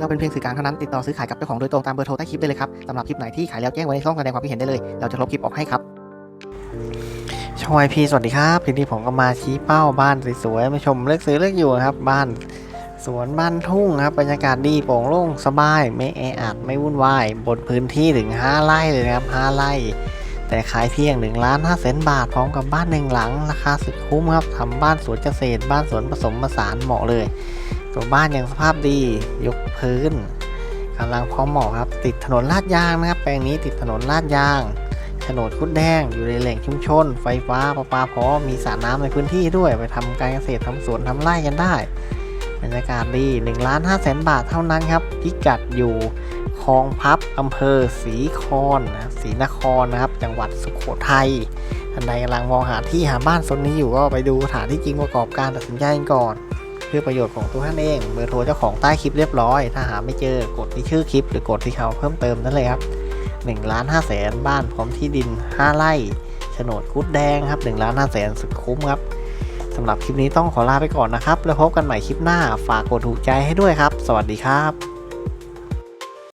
เราเป็นเพียงสื่อกลางเท่านั้นติดต่อซื้อขายกับเจ้าของโดยตรงตามเบอร์โทรใต้คลิปได้เลยครับสำหรับคลิปไหนที่ขายแล้วแจ้งไว้ในช่องแสดงความคิดเห็นได้เลย เราจะลบคลิปออกให้ครับชองไอพีสวัสดีครับทีนี้ผมก็มาชี้เป้าบ้านสวยๆมาชมเลือกซื้อเลือกอยู่ครับ บ้านสวนบ้านทุ่งครับบรรยากาศดีโปร่งโล่งสบาย ไม่แออัดไม่วุ่นวายบนพื้นที่ถึง 5 ไร่เลยนะครับ 5 ไร่ แต่ขายเพียง1ล้าน5แสนบาทพร้อมกับบ้านหนึ่งหลัง ราคาสุดคุ้มครับทำบ้านสวนเกษตร บ้านสวนผสมผสานเหมาะเลย ตัวบ้านยังสภาพดี ยกพื้นกำลังพร้อมเหมาะครับ ติดถนนลาดยางนะครับ แปลงนี้ติดถนนลาดยางโฉนคุดแดงอยู่ในแหล่งชุมชน ไฟฟ้าประปาพร้อมมีสระน้ำในพื้นที่ด้วย ไปทำการเกษตรทำสวนทำไร่กันได้บรรยากาศดี1ล้าน5แสนบาทเท่านั้นครับพิกัดอยู่คลองพับอำเภอศรีคอนนะศรีนครนะครับ จังหวัดสุโขทัยท่านใดกำลังมองหาที่หาบ้านโซนนี้อยู่ก็ไปดูสถานที่จริงประกอบการตัดสินใจกันก่อน เพื่อประโยชน์ของตัวท่านเอง เบอร์โทรเจ้าของใต้คลิปเรียบร้อย ถ้าหาไม่เจอกดที่ชื่อคลิป หรือกดที่เขาเพิ่มเติมนั่นเลยครับ1ล้าน5แสนบ้านพร้อมที่ดิน 5 ไร่โฉนดกุดแดงครับ1ล้าน5แสนสุดคุ้มครับสำหรับคลิปนี้ต้องขอลาไปก่อนนะครับ แล้วพบกันใหม่คลิปหน้า ฝากกดถูกใจให้ด้วยครับ สวัสดีครับ